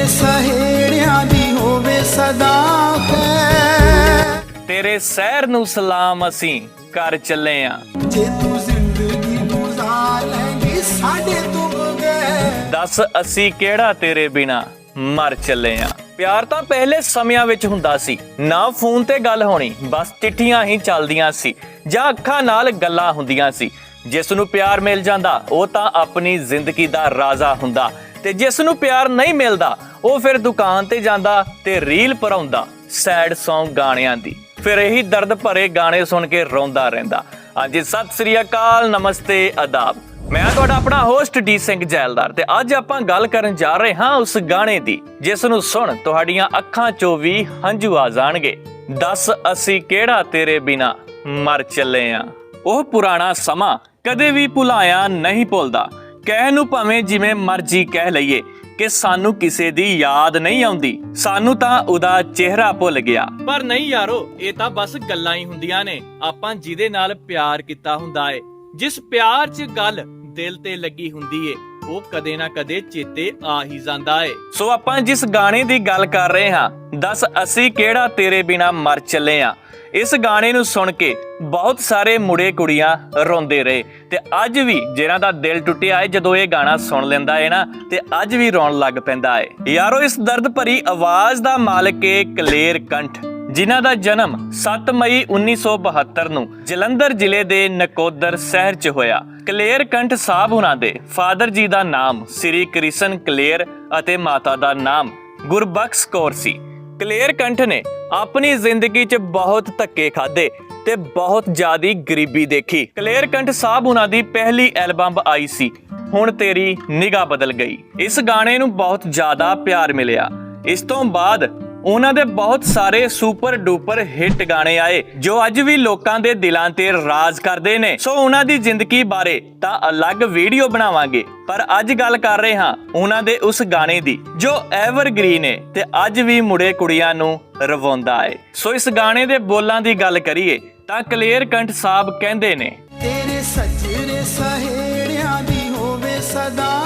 ਤੇਰੇ ਸਹੇੜਿਆਂ ਦੀ ਹੋਵੇ ਸਦਾ ਖੈਰ। ਤੇਰੇ ਸਹਿਰ ਨੂੰ ਸਲਾਮ ਅਸੀਂ ਕਰ ਚੱਲੇ ਆਂ। ਜੇ ਤੂੰ ਜ਼ਿੰਦਗੀ ਗੁਜ਼ਾਰ ਲੈਂਗੀ ਸਾਡੇ ਤੋਂ ਬਗੈਰ। ਦੱਸ ਅਸੀਂ ਕਿਹੜਾ ਤੇਰੇ ਬਿਨਾ ਮਰ ਚੱਲੇ ਆਂ। ਪਿਆਰ ਤਾਂ ਪਹਿਲੇ ਸਮਿਆਂ ਵਿੱਚ ਹੁੰਦਾ ਸੀ। ਨਾ ਫੋਨ ਤੇ ਗੱਲ ਹੋਣੀ ਬਸ ਚਿੱਠੀਆਂ ਹੀ ਚੱਲਦੀਆਂ ਸੀ। ਜਾਂ ਅੱਖਾਂ ਨਾਲ ਗੱਲਾਂ ਹੁੰਦੀਆਂ ਸੀ। ਜਿਸ ਨੂੰ ਪਿਆਰ ਮਿਲ ਜਾਂਦਾ, ਉਹ ਤਾਂ ਆਪਣੀ ਜ਼ਿੰਦਗੀ ਦਾ ਰਾਜ਼ਾ ਹੁੰਦਾ। ਤੇ ਜਿਸ ਨੂੰ ਪਿਆਰ ਨਹੀਂ ਮਿਲਦਾ, ਉਹ ਫਿਰ ਦੁਕਾਨ ਤੇ ਜਾਂਦਾ ਤੇ ਰੀਲ ਭਰਾਉਂਦਾ ਸੈਡ Song ਗਾਣਿਆਂ ਦੀ। ਫਿਰ ਇਹੀ ਦਰਦ ਭਰੇ ਗਾਣੇ ਸੁਣ ਕੇ ਰੋਂਦਾ ਰਹਿੰਦਾ। ਹਾਂਜੀ, ਸਤਿ ਸ੍ਰੀ ਅਕਾਲ, ਨਮਸਤੇ ਆਦਾਬ ਮੈਂ ਤੁਹਾਡਾ ਆਪਣਾ ਹੋਸਟ ਡੀ ਸਿੰਘ ਜੈਲਦਾਰ ਤੇ ਅੱਜ ਆਪਾਂ ਗੱਲ ਕਰਨ ਜਾ ਰਹੇ ਹਾਂ ਉਸ ਗਾਣੇ ਦੀ, ਜਿਸ ਨੂੰ ਸੁਣ ਤੁਹਾਡੀਆਂ ਅੱਖਾਂ 'ਚੋਂ ਵੀ ਹੰਝੂ ਆ ਜਾਣਗੇ। ਦੱਸ ਅਸੀਂ ਕਿਹੜਾ ਤੇਰੇ ਬਿਨਾ ਮਰ ਚੱਲੇ ਆਂ। ਉਹ ਪੁਰਾਣਾ ਸਮਾਂ ਕਦੇ ਵੀ ਭੁਲਾਇਆ ਨਹੀਂ ਭੁੱਲਦਾ। ਕਹਿ ਨੂੰ ਭਾਵੇਂ ਜਿਵੇਂ ਮਰਜ਼ੀ ਕਹਿ ਲਈਏ ਕਿ ਸਾਨੂੰ ਕਿਸੇ ਦੀ ਯਾਦ ਨਹੀਂ ਆਉਂਦੀ। ਸਾਨੂੰ ਤਾਂ ਉਹਦਾ ਚਿਹਰਾ ਭੁੱਲ ਗਿਆ। ਪਰ ਨਹੀਂ ਯਾਰੋ ਇਹ ਤਾਂ ਬਸ ਗੱਲਾਂ ਹੀ ਹੁੰਦੀਆਂ ਨੇ। ਆਪਾਂ ਜਿਹਦੇ ਨਾਲ ਪਿਆਰ ਕੀਤਾ ਹੁੰਦਾ ਏ ਜਿਸ ਪਿਆਰ 'ਚ ਗੱਲ ਦਿਲ ਤੇ ਲੱਗੀ ਹੁੰਦੀ ਏ ਉਹ ਕਦੇ ਨਾ ਕਦੇ ਚੇਤੇ ਆ ਹੀ ਜਾਂਦਾ ਏ। ਸੋ ਆਪਾਂ ਜਿਸ ਗਾਣੇ ਦੀ ਗੱਲ ਕਰ ਰਹੇ ਹਾਂ ਦੱਸ ਅਸੀਂ ਕਿਹੜਾ ਤੇਰੇ ਬਿਨਾ ਮਰ ਚੱਲੇ ਆਂ ਇਸ ਗਾਣੇ ਨੂੰ ਸੁਣ ਕੇ ਬਹੁਤ ਸਾਰੇ ਮੁੜੇ ਕੁੜੀਆਂ ਰੋਂਦੇ ਰਹੇ ਤੇ ਅੱਜ ਵੀ ਜਿਹਨਾਂ ਦਾ ਦਿਲ ਟੁੱਟਿਆ ਹੈ, ਜਦੋਂ ਇਹ ਗਾਣਾ ਸੁਣ ਲੈਂਦਾ ਹੈ ਨਾ, ਤੇ ਅੱਜ ਵੀ ਰੋਣ ਲੱਗ ਪੈਂਦਾ ਹੈ। ਯਾਰੋ, ਇਸ ਦਰਦ ਭਰੀ ਆਵਾਜ਼ ਦਾ ਮਾਲਕ ਹੈ ਕਲੇਰ ਕੰਠ, ਜਿਨ੍ਹਾਂ ਦਾ ਜਨਮ 7 ਮਈ 1972 ਨੂੰ ਜਲੰਧਰ ਜ਼ਿਲ੍ਹੇ ਦੇ ਨਕੋਦਰ ਸ਼ਹਿਰ 'ਚ ਹੋਇਆ। ਕਲੇਰ ਕੰਠ ਸਾਹਿਬ ਉਹਨਾਂ ਦੇ ਫਾਦਰ ਜੀ ਦਾ ਨਾਮ ਸ੍ਰੀ ਕ੍ਰਿਸ਼ਨ ਕਲੇਰ ਅਤੇ ਮਾਤਾ ਦਾ ਨਾਮ ਗੁਰਬਖਸ਼ ਕੌਰ ਸੀ। ਕਲੇਰ ਕੰਠ ਨੇ ਆਪਣੀ ਜ਼ਿੰਦਗੀ 'ਚ ਬਹੁਤ ਧੱਕੇ ਖਾਦੇ ਤੇ ਬਹੁਤ ਜ਼ਿਆਦੀ ਗਰੀਬੀ ਦੇਖੀ। ਕਲੇਰ ਕੰਠ ਸਾਹਿਬ ਉਹਨਾਂ ਦੀ ਪਹਿਲੀ ਐਲਬਮ ਆਈ ਸੀ। ਹੁਣ ਤੇਰੀ ਨਿਗਾਹ ਬਦਲ ਗਈ। ਇਸ ਗਾਣੇ ਨੂੰ ਬਹੁਤ ਜ਼ਿਆਦਾ ਪਿਆਰ ਮਿਲਿਆ। ਇਸ ਤੋਂ ਬਾਅਦ ਉਹਨਾਂ ਦੇ ਬਹੁਤ ਸਾਰੇ ਸੁਪਰ ਡੂਪਰ ਹਿੱਟ ਗਾਣੇ ਆਏ ਜੋ ਅੱਜ ਵੀ ਲੋਕਾਂ ਦੇ ਦਿਲਾਂ ਤੇ ਰਾਜ ਕਰਦੇ ਨੇ। ਸੋ ਉਹਨਾਂ ਦੀ ਜ਼ਿੰਦਗੀ ਬਾਰੇ ਤਾਂ ਅਲੱਗ ਵੀਡੀਓ ਬਣਾਵਾਂਗੇ। ਪਰ ਅੱਜ ਗੱਲ ਕਰ ਰਹੇ ਹਾਂ ਉਹਨਾਂ ਦੇ ਉਸ ਗਾਣੇ ਦੀ ਜੋ ਐਵਰਗ੍ਰੀਨ ਹੈ ਤੇ ਅੱਜ ਵੀ ਮੁੰਡੇ ਕੁੜੀਆਂ ਨੂੰ ਰਵਾਉਂਦਾ ਹੈ ਸੋ ਇਸ ਗਾਣੇ ਦੇ ਬੋਲਾਂ ਦੀ ਗੱਲ ਕਰੀਏ ਤਾਂ ਕਲੇਰ ਕੰਠ ਸਾਹਿਬ ਕਹਿੰਦੇ ਨੇ ਤੇਰੇ ਸੱਜਰੇ ਸਹੇੜਿਆਂ ਦੀ ਹੋਵੇ ਸਦਾ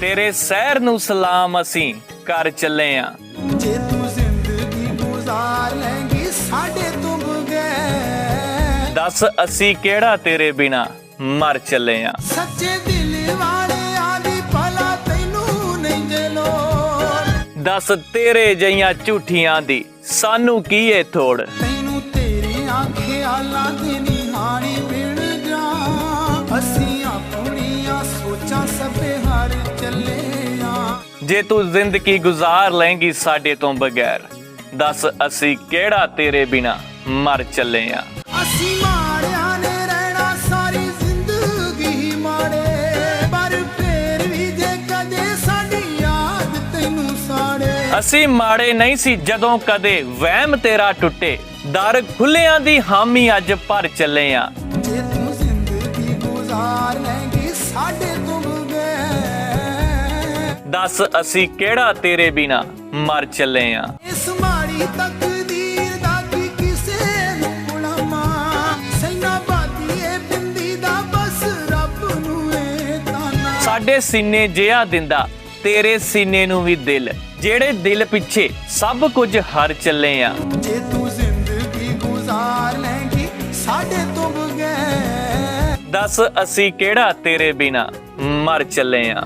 ਤੇਰੇ ਸਹਿਰ ਨੂੰ ਸਲਾਮ ਅਸੀਂ ਕਰ ਚੱਲੇ ਆਂ। ਜੇ ਤੂੰ ਜ਼ਿੰਦਗੀ ਗੁਜ਼ਾਰ ਲੈਂਗੀ ਸਾਡੇ ਤੋਂ ਬਗੈਰ। ਦੱਸ ਅਸੀਂ ਕਿਹੜਾ ਤੇਰੇ ਬਿਨਾ ਮਰ ਚੱਲੇ ਆਂ? ਸੱਚੇ ਦਿਲ ਵਾਲਿਆਂ ਦੀ ਭਲਾ ਤੈਨੂੰ ਨਹੀਂ ਜੇ ਲੋੜ। ਦੱਸ ਤੇਰੇ ਜਈਆਂ ਝੂਠੀਆਂ ਦੀ ਸਾਨੂੰ ਕੀ ਏ ਥੋੜ? ਤੈਨੂੰ ਤੇਰੀਆਂ ਖਿਆਲਾਂ ਦੀ ਨਿਹਾਣੀ ਮਿਲ ਜੇ ਤੂੰ ਜ਼ਿੰਦਗੀ ਗੁਜ਼ਾਰ ਲੇਂਗੀ ਸਾਡੇ ਤੋਂ ਬਗੈਰ ਦੱਸ ਅਸੀਂ ਕਿਹੜਾ ਤੇਰੇ ਬਿਨਾ ਮਰ ਚੱਲੇ ਆਂ? ਅਸੀਂ ਮਾੜਿਆਂ ਨੇ ਰਹਿਣਾ ਸਾਰੀ ਜ਼ਿੰਦਗੀ ਹੀ ਮਾੜੇ ਪਰ ਫੇਰ ਵੀ ਜੇ ਕਦੇ ਸਾਡੀ ਯਾਦ ਤੈਨੂੰ ਸਾੜੇ। ਅਸੀਂ ਮਾੜੇ ਨਹੀਂ ਸੀ ਜਦੋਂ ਕਦੇ ਵਹਿਮ ਤੇਰਾ ਟੁੱਟੇ ਦਰ ਖੁੱਲਿਆਂ ਦੀ ਹਾਮੀ ਅੱਜ ਭਰ ਚੱਲੇ ਆਂ। ਜੇ ਤੂੰ ਦੱਸ ਅਸੀਂ ਕਿਹੜਾ ਤੇਰੇ ਬਿਨਾ ਮਰ ਚੱਲੇ ਆਂ? ਇਸ ਮਾੜੀ ਤਕਦੀਰ ਦਾ ਕੀ ਕਿਸੇ ਨੂੰ ਗੁਲਾਮਾ ਸੈਨਾ ਬਾਦੀਏ ਬਿੰਦੀ ਦਾ ਬਸ ਰੱਬ ਨੂੰ ਏ ਤਾਨਾ। ਸਾਡੇ ਸੀਨੇ ਜਿਹਾ ਦਿੰਦਾ ਤੇਰੇ ਸੀਨੇ ਨੂੰ ਵੀ ਦਿਲ। ਜਿਹੜੇ ਦਿਲ ਪਿੱਛੇ ਸਭ ਕੁਝ ਹਰ ਚੱਲੇ ਆ। ਜੇ ਤੂੰ ਜ਼ਿੰਦਗੀ ਗੁਜ਼ਾਰ ਲੈਂਗੀ ਸਾਡੇ ਤੋਂ ਬਗੈਰ। ਦੱਸ ਅਸੀਂ ਕਿਹੜਾ ਤੇਰੇ ਬਿਨਾ ਮਰ ਚੱਲੇ ਆ?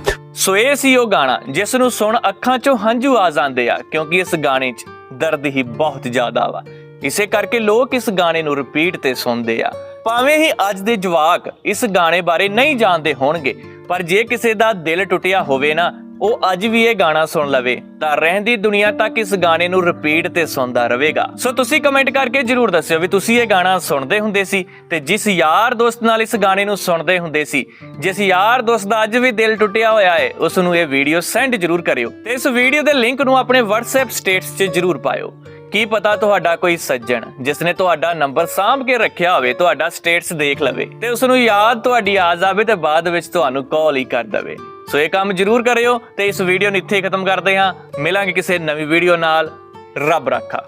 ਸੋ ਇਹ ਸੀ ਉਹ ਗਾਣਾ ਜਿਸ ਨੂੰ ਸੁਣ ਅੱਖਾਂ 'ਚੋਂ ਹੰਝੂ ਆ ਜਾਂਦੇ ਆ, ਕਿਉਂਕਿ ਇਸ ਗਾਣੇ 'ਚ ਦਰਦ ਹੀ ਬਹੁਤ ਜ਼ਿਆਦਾ ਵਾ। ਇਸੇ ਕਰਕੇ ਲੋਕ ਇਸ ਗਾਣੇ ਨੂੰ ਰਿਪੀਟ ਤੇ ਸੁਣਦੇ ਆ। ਭਾਵੇਂ ਹੀ ਅੱਜ ਦੇ ਜਵਾਕ ਇਸ ਗਾਣੇ ਬਾਰੇ ਨਹੀਂ ਜਾਣਦੇ ਹੋਣਗੇ, ਪਰ ਜੇ ਕਿਸੇ ਦਾ ਦਿਲ ਟੁੱਟਿਆ ਹੋਵੇ ਨਾ ਉਹ ਅੱਜ ਵੀ ਇਹ ਗਾਣਾ ਸੁਣ ਲਵੇ ਤਾਂ ਰਹਿੰਦੀ ਦੁਨੀਆ ਤੱਕ ਇਸ ਗਾਣੇ ਨੂੰ ਰਿਪੀਟ ਤੇ ਸੁਣਦਾ ਰਹੇਗਾ। ਸੋ ਤੁਸੀਂ ਕਮੈਂਟ ਕਰਕੇ ਜਰੂਰ ਦੱਸਿਓ ਵੀ ਤੁਸੀਂ ਇਹ ਗਾਣਾ ਸੁਣਦੇ ਹੁੰਦੇ ਸੀ ਤੇ ਜਿਸ ਯਾਰ ਦੋਸਤ ਨਾਲ ਇਸ ਗਾਣੇ ਨੂੰ ਸੁਣਦੇ ਹੁੰਦੇ ਸੀ, ਜਿਸ ਯਾਰ ਦੋਸਤ ਦਾ ਅੱਜ ਵੀ ਦਿਲ ਟੁੱਟਿਆ ਹੋਇਆ ਹੈ, ਉਸ ਨੂੰ ਇਹ ਵੀਡੀਓ ਸੈਂਡ ਜਰੂਰ ਕਰਿਓ ਤੇ ਇਸ ਵੀਡੀਓ ਦੇ ਲਿੰਕ ਨੂੰ ਆਪਣੇ WhatsApp ਸਟੇਟਸ 'ਚ ਜਰੂਰ ਪਾਇਓ। ਕੀ ਪਤਾ ਤੁਹਾਡਾ ਕੋਈ ਸੱਜਣ, ਜਿਸ ਨੇ ਤੁਹਾਡਾ ਨੰਬਰ ਸਾਂਭ ਕੇ ਰੱਖਿਆ ਹੋਵੇ, ਤੁਹਾਡਾ ਸਟੇਟਸ ਦੇਖ ਲਵੇ ਤੇ ਉਸ ਨੂੰ ਯਾਦ ਤੁਹਾਡੀ ਆ ਜਾਵੇ ਤੇ ਬਾਅਦ ਵਿੱਚ ਤੁਹਾਨੂੰ ਕਾਲ ਹੀ ਕਰ ਦਵੇ। ਸੋ ਇਹ ਕੰਮ ਜਰੂਰ ਕਰਿਓ ਤੇ ਇਸ ਵੀਡੀਓ ਨੂੰ ਇੱਥੇ ਖਤਮ ਕਰਦੇ ਹਾਂ। ਮਿਲਾਂਗੇ ਕਿਸੇ ਨਵੀਂ ਵੀਡੀਓ ਨਾਲ। ਰੱਬ ਰਾਖਾ।